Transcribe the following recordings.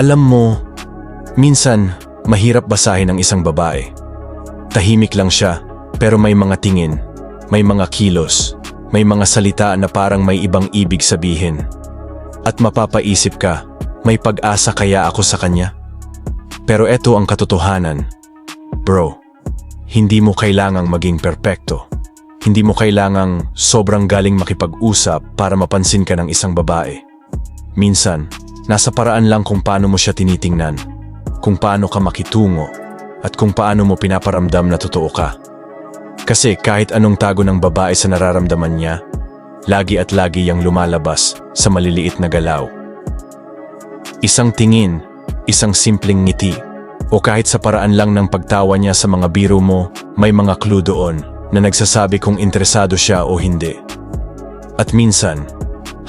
Alam mo, minsan mahirap basahin ang isang babae. Tahimik lang siya, pero may mga tingin, may mga kilos, may mga salita na parang may ibang ibig sabihin. At mapapaisip ka, may pag-asa kaya ako sa kanya? Pero eto ang katotohanan. Bro, hindi mo kailangang maging perpekto. Hindi mo kailangang sobrang galing makipag-usap para mapansin ka ng isang babae. Minsan, nasa paraan lang kung paano mo siya tinitingnan, kung paano ka makitungo, at kung paano mo pinaparamdam na totoo ka. Kasi kahit anong tago ng babae sa nararamdaman niya, lagi at lagi yang lumalabas sa maliliit na galaw. Isang tingin, isang simpleng ngiti, o kahit sa paraan lang ng pagtawa niya sa mga biro mo, may mga clue doon na nagsasabi kung interesado siya o hindi. At minsan,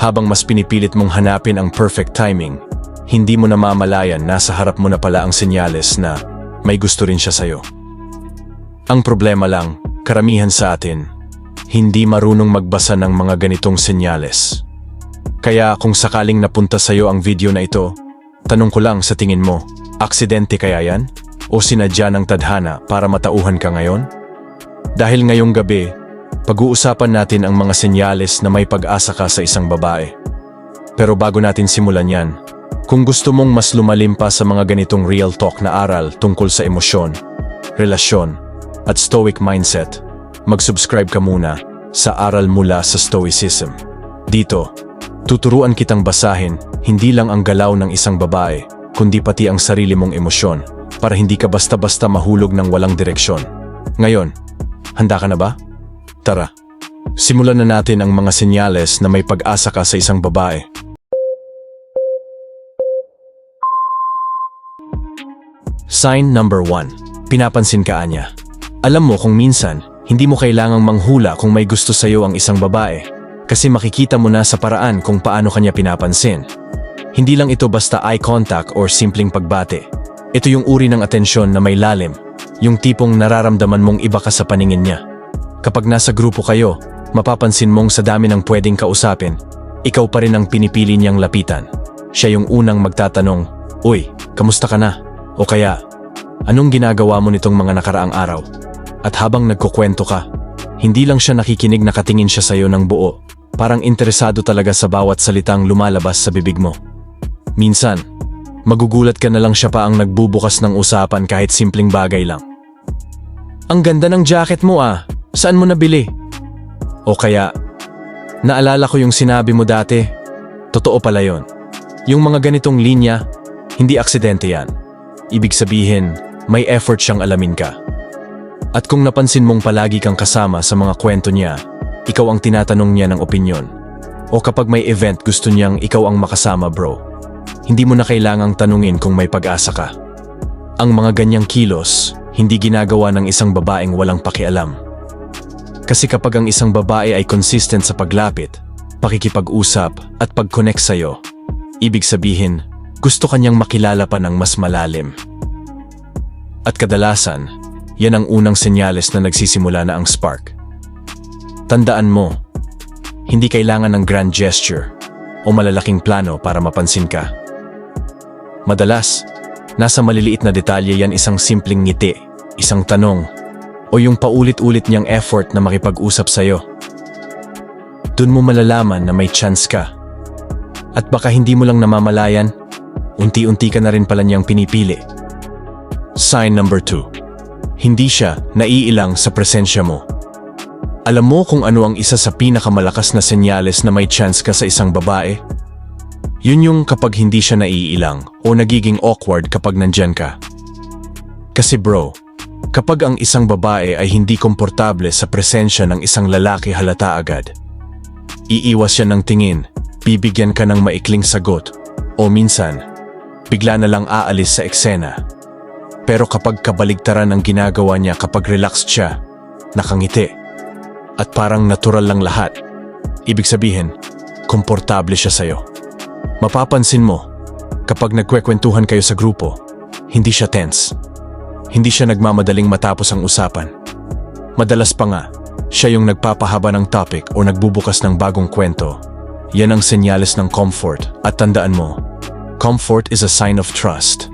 habang mas pinipilit mong hanapin ang perfect timing, hindi mo namamalayan nasa harap mo na pala ang senyales na may gusto rin siya sa'yo. Ang problema lang, karamihan sa atin, hindi marunong magbasa ng mga ganitong senyales. Kaya kung sakaling napunta sa'yo ang video na ito, tanong ko lang sa tingin mo, aksidente kaya yan? O sinadya ng tadhana para matauhan ka ngayon? Dahil ngayong gabi, pag-uusapan natin ang mga senyales na may pag-asa ka sa isang babae. Pero bago natin simulan yan, kung gusto mong mas lumalim pa sa mga ganitong real talk na aral tungkol sa emosyon, relasyon, at stoic mindset, mag-subscribe ka muna sa Aral Mula sa Stoicism. Dito, tuturuan kitang basahin hindi lang ang galaw ng isang babae, kundi pati ang sarili mong emosyon para hindi ka basta-basta mahulog ng walang direksyon. Ngayon, handa ka na ba? Tara, simulan na natin ang mga senyales na may pag-asa ka sa isang babae. Sign number 1. Pinapansin ka niya. Alam mo kung minsan, hindi mo kailangang manghula kung may gusto sa'yo ang isang babae kasi makikita mo na sa paraan kung paano kanya pinapansin. Hindi lang ito basta eye contact or simpleng pagbate. Ito yung uri ng atensyon na may lalim, yung tipong nararamdaman mong iba ka sa paningin niya. Kapag nasa grupo kayo, mapapansin mong sa dami ng pwedeng kausapin, ikaw pa rin ang pinipili niyang lapitan. Siya yung unang magtatanong, Uy, kamusta ka na? O kaya, anong ginagawa mo nitong mga nakaraang araw? At habang nagkukwento ka, hindi lang siya nakikinig nakatingin siya sa'yo ng buo, parang interesado talaga sa bawat salitang lumalabas sa bibig mo. Minsan, magugulat ka na lang siya pa ang nagbubukas ng usapan kahit simpleng bagay lang. Ang ganda ng jacket mo ah, saan mo nabili? O kaya, naalala ko yung sinabi mo dati, totoo pala yon. Yung mga ganitong linya, hindi aksidente yan. Ibig sabihin, may effort siyang alamin ka. At kung napansin mong palagi kang kasama sa mga kwento niya, ikaw ang tinatanong niya ng opinyon. O kapag may event gusto niyang ikaw ang makasama bro, hindi mo na kailangang tanungin kung may pag-asa ka. Ang mga ganyang kilos, hindi ginagawa ng isang babaeng walang pakialam. Kasi kapag ang isang babae ay consistent sa paglapit, pakikipag-usap at pag-connect sa'yo, ibig sabihin, gusto kanyang makilala pa ng mas malalim. At kadalasan, yan ang unang senyales na nagsisimula na ang spark. Tandaan mo, hindi kailangan ng grand gesture o malalaking plano para mapansin ka. Madalas, nasa maliliit na detalye yan isang simpleng ngiti, isang tanong, o yung paulit-ulit niyang effort na makipag-usap sa'yo. Doon mo malalaman na may chance ka. At baka hindi mo lang namamalayan, unti-unti ka na rin pala niyang pinipili. Sign number 2. Hindi siya naiilang sa presensya mo. Alam mo kung ano ang isa sa pinakamalakas na senyales na may chance ka sa isang babae? Yun yung kapag hindi siya naiilang o nagiging awkward kapag nandyan ka. Kasi bro, kapag ang isang babae ay hindi komportable sa presensya ng isang lalaki halata agad. Iiwas siya ng tingin, bibigyan ka ng maikling sagot, o minsan, bigla na lang aalis sa eksena. Pero kapag kabaligtaran ang ginagawa niya kapag relaxed siya, nakangiti, at parang natural lang lahat, ibig sabihin, komportable siya sa'yo. Mapapansin mo, kapag nagkwekwentuhan kayo sa grupo, hindi siya tense. Hindi siya nagmamadaling matapos ang usapan. Madalas pa nga, siya yung nagpapahaba ng topic o nagbubukas ng bagong kwento. Yan ang senyales ng comfort at tandaan mo, Comfort is a sign of trust.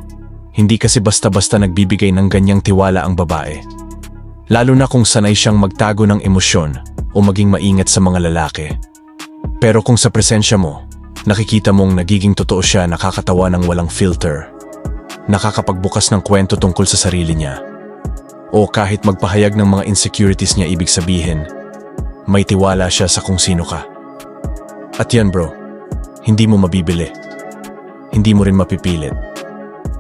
Hindi kasi basta-basta nagbibigay ng ganyang tiwala ang babae. Lalo na kung sanay siyang magtago ng emosyon o maging maingat sa mga lalaki. Pero kung sa presensya mo, nakikita mong nagiging totoo siya nakakatawa ng walang filter. Nakakapagbukas ng kwento tungkol sa sarili niya. O kahit magpahayag ng mga insecurities niya ibig sabihin, may tiwala siya sa kung sino ka. At yan bro, hindi mo mabibili. Hindi mo rin mapipilit.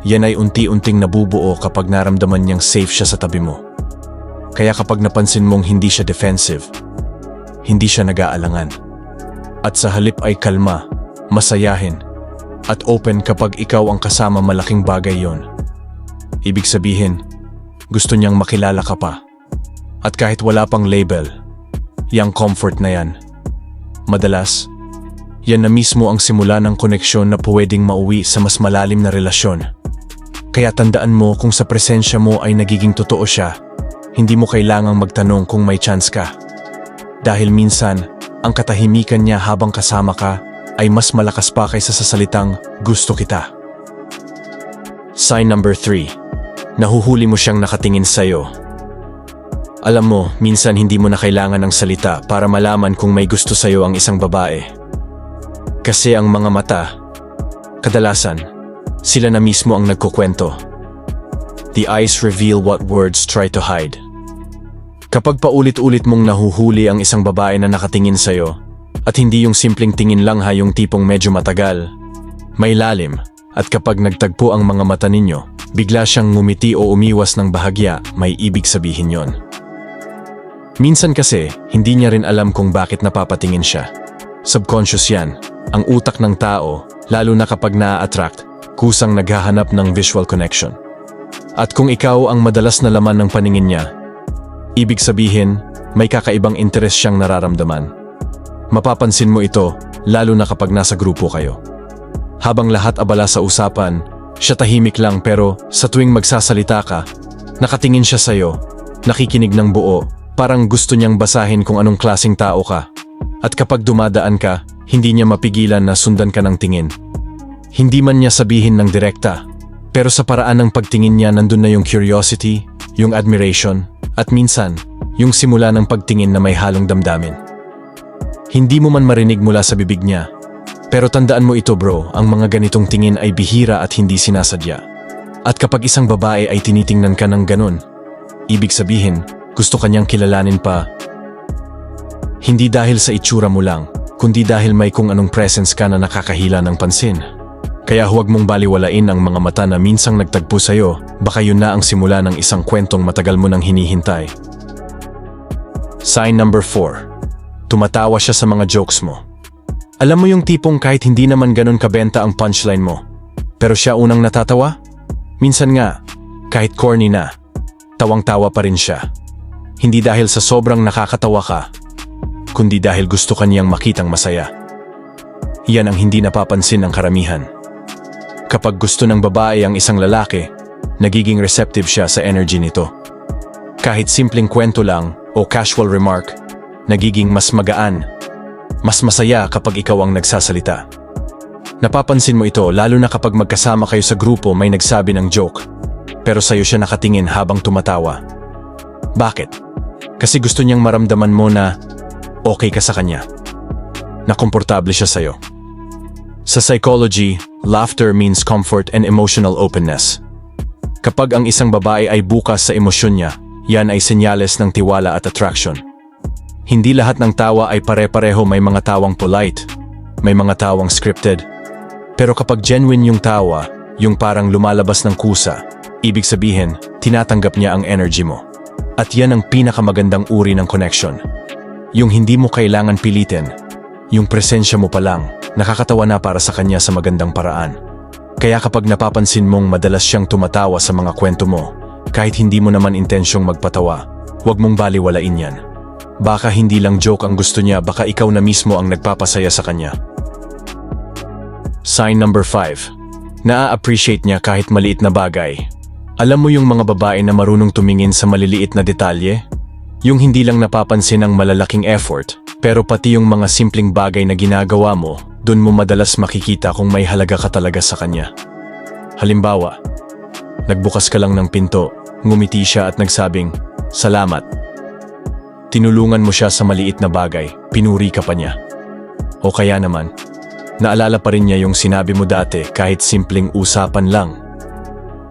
Yan ay unti-unting nabubuo kapag naramdaman niyang safe siya sa tabi mo. Kaya kapag napansin mong hindi siya defensive, hindi siya nag-aalangan. At sa halip ay kalma, masayahin, at open kapag ikaw ang kasama malaking bagay yon. Ibig sabihin, gusto niyang makilala ka pa. At kahit wala pang label, yang comfort na yan. Madalas, yan na mismo ang simula ng koneksyon na pwedeng mauwi sa mas malalim na relasyon. Kaya tandaan mo kung sa presensya mo ay nagiging totoo siya, hindi mo kailangang magtanong kung may chance ka. Dahil minsan, ang katahimikan niya habang kasama ka ay mas malakas pa kaysa sa salitang gusto kita. Sign number 3. Nahuhuli mo siyang nakatingin sa'yo. Alam mo, minsan hindi mo na kailangan ng salita para malaman kung may gusto sa'yo ang isang babae. Kasi ang mga mata, kadalasan, sila na mismo ang nagkukwento. The eyes reveal what words try to hide. Kapag paulit-ulit mong nahuhuli ang isang babae na nakatingin sa'yo, at hindi yung simpleng tingin lang ha yung tipong medyo matagal, may lalim, at kapag nagtagpo ang mga mata ninyo, bigla siyang ngumiti o umiwas ng bahagya, may ibig sabihin yon. Minsan kasi, hindi niya rin alam kung bakit napapatingin siya. Subconscious yan, ang utak ng tao, lalo na kapag na-attract, kusang naghahanap ng visual connection. At kung ikaw ang madalas na laman ng paningin niya, ibig sabihin, may kakaibang interes siyang nararamdaman. Mapapansin mo ito, lalo na kapag nasa grupo kayo. Habang lahat abala sa usapan, siya tahimik lang pero sa tuwing magsasalita ka, nakatingin siya sa'yo, nakikinig ng buo, parang gusto niyang basahin kung anong klasing tao ka. At kapag dumadaan ka, hindi niya mapigilan na sundan ka ng tingin. Hindi man niya sabihin ng direkta, pero sa paraan ng pagtingin niya nandun na yung curiosity, yung admiration, at minsan, yung simula ng pagtingin na may halong damdamin. Hindi mo man marinig mula sa bibig niya, pero tandaan mo ito bro, ang mga ganitong tingin ay bihira at hindi sinasadya. At kapag isang babae ay tinitingnan ka ng ganun, ibig sabihin, gusto kanyang kilalanin pa. Hindi dahil sa itsura mo lang, kundi dahil may kung anong presence ka na nakakahila ng pansin. Kaya huwag mong baliwalain ang mga mata na minsang nagtagpo sa'yo, baka yun na ang simula ng isang kwentong matagal mo nang hinihintay. Sign number 4. Tumatawa siya sa mga jokes mo. Alam mo yung tipong kahit hindi naman ganun kabenta ang punchline mo, pero siya unang natatawa? Minsan nga, kahit corny na, tawang-tawa pa rin siya. Hindi dahil sa sobrang nakakatawa ka, kundi dahil gusto kaniyang makitang masaya. Yan ang hindi napapansin ng karamihan. Kapag gusto ng babae ang isang lalaki, nagiging receptive siya sa energy nito. Kahit simpleng kwento lang o casual remark, nagiging mas magaan, mas masaya kapag ikaw ang nagsasalita. Napapansin mo ito lalo na kapag magkasama kayo sa grupo may nagsabi ng joke, pero sa'yo siya nakatingin habang tumatawa. Bakit? Kasi gusto niyang maramdaman mo na okay ka sa kanya, na komportable siya sa'yo. Sa psychology, laughter means comfort and emotional openness. Kapag ang isang babae ay bukas sa emosyon niya, yan ay senyales ng tiwala at attraction. Hindi lahat ng tawa ay pare-pareho may mga tawang polite, may mga tawang scripted. Pero kapag genuine yung tawa, yung parang lumalabas ng kusa, ibig sabihin, tinatanggap niya ang energy mo. At yan ang pinakamagandang uri ng connection. Yung hindi mo kailangan pilitin, yung presensya mo pa lang, nakakatawa na para sa kanya sa magandang paraan. Kaya kapag napapansin mong madalas siyang tumatawa sa mga kwento mo, kahit hindi mo naman intensyong magpatawa, huwag mong baliwalain yan. Baka hindi lang joke ang gusto niya, baka ikaw na mismo ang nagpapasaya sa kanya. Sign number 5. Naa-appreciate niya kahit maliit na bagay. Alam mo yung mga babae na marunong tumingin sa maliliit na detalye? Yung hindi lang napapansin ang malalaking effort, pero pati yung mga simpleng bagay na ginagawa mo, Doon mo madalas makikita kung may halaga ka talaga sa kanya. Halimbawa, nagbukas ka lang ng pinto, ngumiti siya at nagsabing, Salamat. Tinulungan mo siya sa maliit na bagay, pinuri ka pa niya. O kaya naman, naalala pa rin niya yung sinabi mo dati kahit simpleng usapan lang.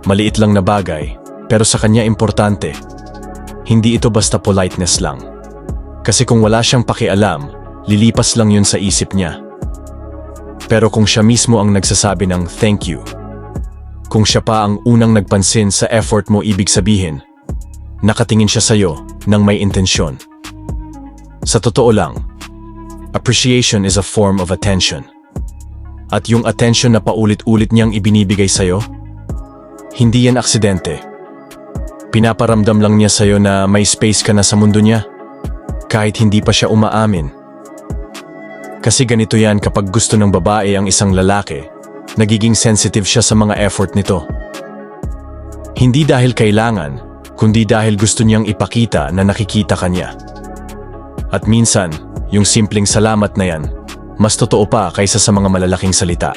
Maliit lang na bagay, pero sa kanya importante. Hindi ito basta politeness lang. Kasi kung wala siyang pakialam, lilipas lang yun sa isip niya. Pero kung siya mismo ang nagsasabi ng thank you, kung siya pa ang unang nagpansin sa effort mo ibig sabihin, nakatingin siya sa'yo ng may intensyon. Sa totoo lang, appreciation is a form of attention. At yung attention na paulit-ulit niyang ibinibigay sa'yo, hindi yan aksidente. Pinaparamdam lang niya sa'yo na may space ka na sa mundo niya, kahit hindi pa siya umaamin. Kasi ganito yan kapag gusto ng babae ang isang lalaki, nagiging sensitive siya sa mga effort nito. Hindi dahil kailangan, kundi dahil gusto niyang ipakita na nakikita ka niya. At minsan, yung simpleng salamat na yan, mas totoo pa kaysa sa mga malalaking salita.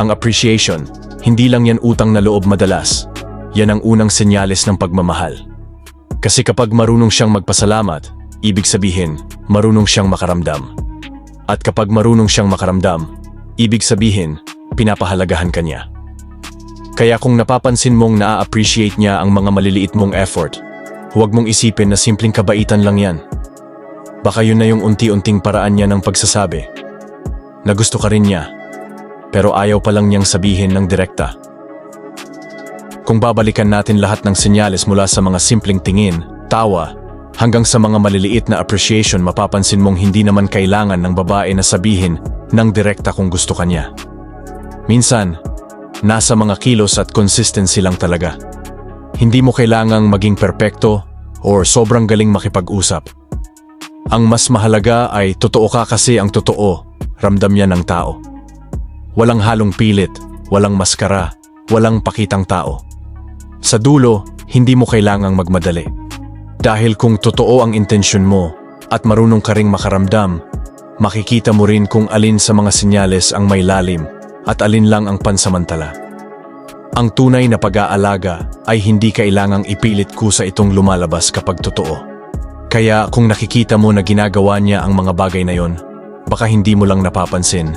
Ang appreciation, hindi lang yan utang na loob madalas. Yan ang unang senyales ng pagmamahal. Kasi kapag marunong siyang magpasalamat, ibig sabihin, marunong siyang makaramdam. At kapag marunong siyang makaramdam, ibig sabihin, pinapahalagahan ka niya. Kaya kung napapansin mong naa-appreciate niya ang mga maliliit mong effort, huwag mong isipin na simpleng kabaitan lang yan. Baka yun na yung unti-unting paraan niya ng pagsasabi. Na gusto ka rin niya, pero ayaw pa lang niyang sabihin ng direkta. Kung babalikan natin lahat ng senyales mula sa mga simpleng tingin, tawa, hanggang sa mga maliliit na appreciation mapapansin mong hindi naman kailangan ng babae na sabihin ng direkta kung gusto ka niya. Minsan, nasa mga kilos at consistency lang talaga. Hindi mo kailangang maging perpekto or sobrang galing makipag-usap. Ang mas mahalaga ay totoo ka kasi ang totoo, ramdam yan ng tao. Walang halong pilit, walang maskara, walang pakitang tao. Sa dulo, hindi mo kailangang magmadali. Dahil kung totoo ang intensyon mo at marunong ka ring makaramdam, makikita mo rin kung alin sa mga senyales ang may lalim at alin lang ang pansamantala. Ang tunay na pag-aalaga ay hindi kailangang ipilit kusa itong lumalabas kapag totoo. Kaya kung nakikita mo na ginagawa niya ang mga bagay na yon, baka hindi mo lang napapansin.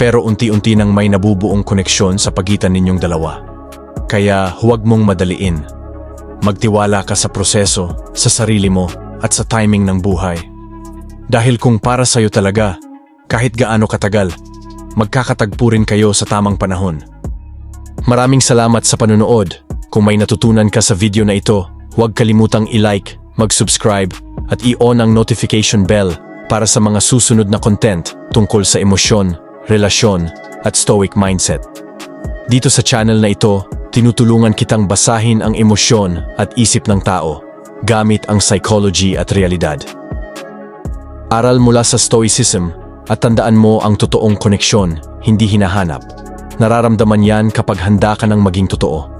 Pero unti-unti nang may nabubuong koneksyon sa pagitan ninyong dalawa. Kaya huwag mong madaliin. Magtiwala ka sa proseso, sa sarili mo, at sa timing ng buhay. Dahil kung para sa'yo talaga, kahit gaano katagal, magkakatagpo rin kayo sa tamang panahon. Maraming salamat sa panunood. Kung may natutunan ka sa video na ito, huwag kalimutang i-like, mag-subscribe, at i-on ang notification bell para sa mga susunod na content tungkol sa emosyon, relasyon, at stoic mindset. Dito sa channel na ito, tinutulungan kitang basahin ang emosyon at isip ng tao gamit ang psychology at realidad. Aral mula sa Stoicism at tandaan mo ang totoong koneksyon, hindi hinahanap. Nararamdaman yan kapag handa ka ng maging totoo.